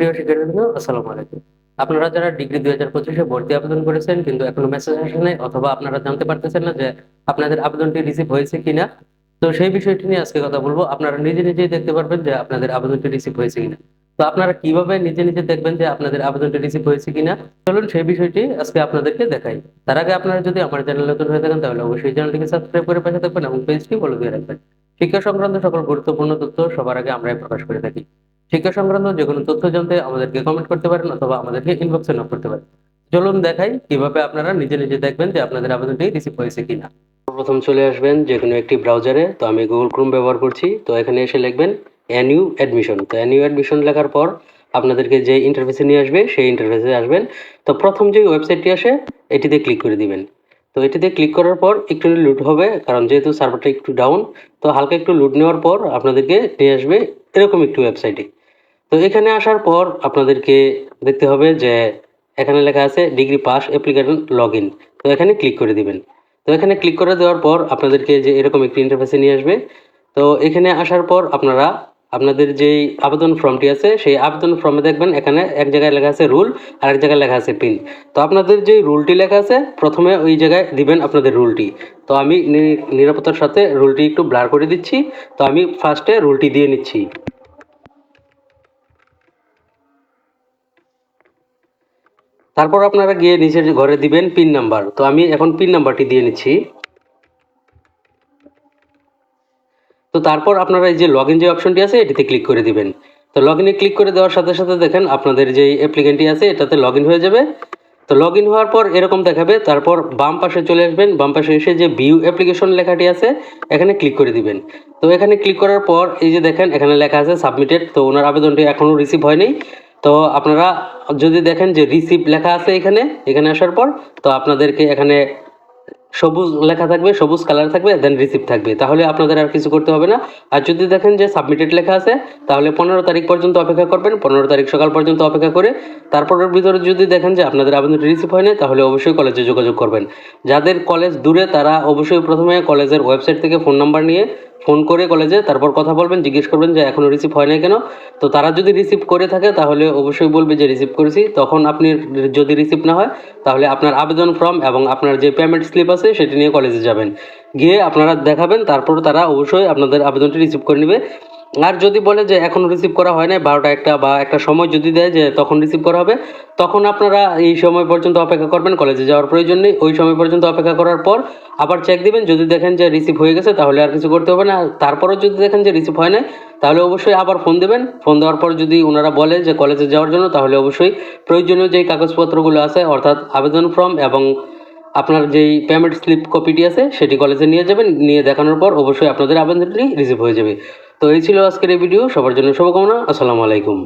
প্রিয় শিক্ষার্থীবৃন্দ, আসসালামু আলাইকুম। আপনারা যারা ডিগ্রি দুই হাজার পঁচিশে ভর্তি আবেদন করেছেন, কিন্তু এখনও মেসেজ আসে নাই, অথবা আপনারা জানতে পারতেছেন না যে আপনাদের আবেদনটি রিসিভ হয়েছে কিনা, তো সেই বিষয়টি নিয়ে আজকে কথা বলব। আপনারা নিজে নিজেই দেখতে পারবেন যে আপনাদের আবেদনটি রিসিভ হয়েছে কিনা। তো আপনারা কীভাবে নিজে নিজে দেখবেন যে আপনাদের আবেদনটি রিসিভ হয়েছে কিনা, চলুন সেই বিষয়টি আজকে আপনাদেরকে দেখাই। তার আগে আপনারা যদি আমার চ্যানেল নতুন হয়ে থাকেন, তাহলে অবশ্যই চ্যানেলটিকে সাবস্ক্রাইব করে পাশে থাকবেন এবং পেজটি ফলো দিয়ে রাখবেন। শিক্ষা সংক্রান্ত সকল গুরুত্বপূর্ণ তথ্য সবার আগে আমরাই প্রকাশ করে থাকি। শিক্ষা সংক্রান্ত যে কোনো তথ্য জানতে আমাদেরকে কমেন্ট করতে পারেন অথবা আমাদেরকে ইনবক্সে নক করতে পারেন। চলুন দেখাই কীভাবে আপনারা নিজে নিজে দেখবেন যে আপনাদের আবেদনটি রিসিভ হয়েছে কিনা। প্রথম চলে আসবেন যে কোনো একটি ব্রাউজারে তো আমি গুগল ক্রোম ব্যবহার করছি। তো এখানে এসে লিখবেন এনইউ অ্যাডমিশন তো এনইউ অ্যাডমিশন লেখার পর আপনাদেরকে যে ইন্টারফেসে নিয়ে আসবে, সেই ইন্টারফেসে আসবেন। তো প্রথম যে ওয়েবসাইটটি আসে, এটিতে ক্লিক করে দিবেন। তো এটিতে ক্লিক করার পর একটু লুট হবে, কারণ যেহেতু সার্ভারটা একটু ডাউন তো হালকা একটু লুট নেওয়ার পর আপনাদেরকে নিয়ে আসবে এরকম একটি ওয়েবসাইটে তো এখানে আসার পর আপনাদেরকে দেখতে হবে যে এখানে লেখা আছে degree pass application log in তো এখানে ক্লিক করে দিবেন। তো এখানে ক্লিক করে দেওয়ার পর আপনাদেরকে যে এরকম একটি ইন্টারফেসে নিয়ে আসবে। তো এখানে আসার পর আপনারা আপনাদের যেই আবেদন ফর্মটি আছে, সেই আবেদন ফর্মে দেখবেন এখানে এক জায়গায় লেখা আছে রুল আর এক জায়গায় লেখা আছে পিন তো আপনাদের যে রুলটি লেখা আছে, প্রথমে ওই জায়গায় দিবেন আপনাদের রুলটি। তো আমি নিরাপত্তার সাথে রুলটি একটু ব্লার করে দিচ্ছি। তো আমি ফার্স্টে রুলটি দিয়ে নিচ্ছি। তারপর আপনারা গিয়ে নিচের ঘরে দিবেন পিন নাম্বার তো আমি এখন পিন নাম্বারটি দিয়ে নিচ্ছি। তো তারপর আপনারা এই যে লগ ইন যে অপশনটি আছে, এটিতে ক্লিক করে দিবেন। তো লগ ক্লিক করে দেওয়ার সাথে সাথে দেখেন, আপনাদের যে অ্যাপ্লিকেন্টটি আছে, এটাতে লগ হয়ে যাবে। তো লগ ইন হওয়ার পর এরকম দেখাবে, তারপর বাম পাশে চলে আসবেন। বাম পাশে এসে যে ভিউ অ্যাপ্লিকেশন লেখাটি আছে, এখানে ক্লিক করে দিবেন। তো এখানে ক্লিক করার পর এই যে দেখেন, এখানে লেখা আছে সাবমিটেড তো ওনার আবেদনটি এখনও রিসিভ হয়নি। তো আপনারা যদি দেখেন যে রিসিভ লেখা আছে এখানে এখানে আসার পর, তো আপনাদেরকে এখানে সবুজ লেখা থাকবে, সবুজ কালার থাকবে দেন রিসিভ থাকবে। তাহলে আপনাদের আর কিছু করতে হবে না। আর যদি দেখেন যে সাবমিটেড লেখা আছে, তাহলে পনেরো তারিখ পর্যন্ত অপেক্ষা করবেন, পনেরো তারিখ সকাল পর্যন্ত অপেক্ষা করে। তারপরের ভিতরে যদি দেখেন যে আপনাদের আবেদনটি রিসিভ হয়নি তাহলে অবশ্যই কলেজে যোগাযোগ করবেন। যাদের কলেজ দূরে, তারা অবশ্যই প্রথমে কলেজের ওয়েবসাইট থেকে ফোন নাম্বার নিয়ে ফোন করে কলেজে, তারপর কথা বলবেন, জিজ্ঞেস করবেন যে এখনও রিসিভ হয় না কেন? তো তারা যদি রিসিভ করে থাকে, তাহলে অবশ্যই বলবে যে রিসিভ করেছি। তখন আপনি যদি রিসিভ না হয়, তাহলে আপনার আবেদন ফর্ম এবং আপনার যে পেমেন্ট স্লিপ আছে, সেটি নিয়ে কলেজে যাবেন। গিয়ে আপনারা দেখাবেন, তারপর তারা অবশ্যই আপনাদের আবেদনটি রিসিভ করে নেবে। আর যদি বলে যে এখনও রিসিভ করা হয় নাই, বারোটা একটা বা একটা সময় যদি দেয় যে তখন রিসিভ করা হবে, তখন আপনারা এই সময় পর্যন্ত অপেক্ষা করবেন কলেজে যাওয়ার প্রয়োজন নেই। ওই সময় পর্যন্ত অপেক্ষা করার পর আবার চেক দিবেন, যদি দেখেন যে রিসিভ হয়ে গেছে তাহলে আর কিছু করতে হবে না। তারপরও যদি দেখেন যে রিসিভ হয় না তাহলে অবশ্যই আবার ফোন দেবেন। ফোন দেওয়ার পর যদি ওনারা বলে যে কলেজে যাওয়ার জন্য, তাহলে অবশ্যই প্রয়োজনীয় যেই কাগজপত্রগুলো আছে, অর্থাৎ আবেদন ফর্ম এবং আপনার যেই পেমেন্ট স্লিপ কপিটি আছে, সেটি কলেজে নিয়ে যাবেন। নিয়ে দেখানোর পর অবশ্যই আপনাদের আবেদনটি রিসিভ হয়ে যাবে। তো এই ছিল আজকের এই ভিডিও সবার জন্য শুভকামনা। আসসালামু আলাইকুম।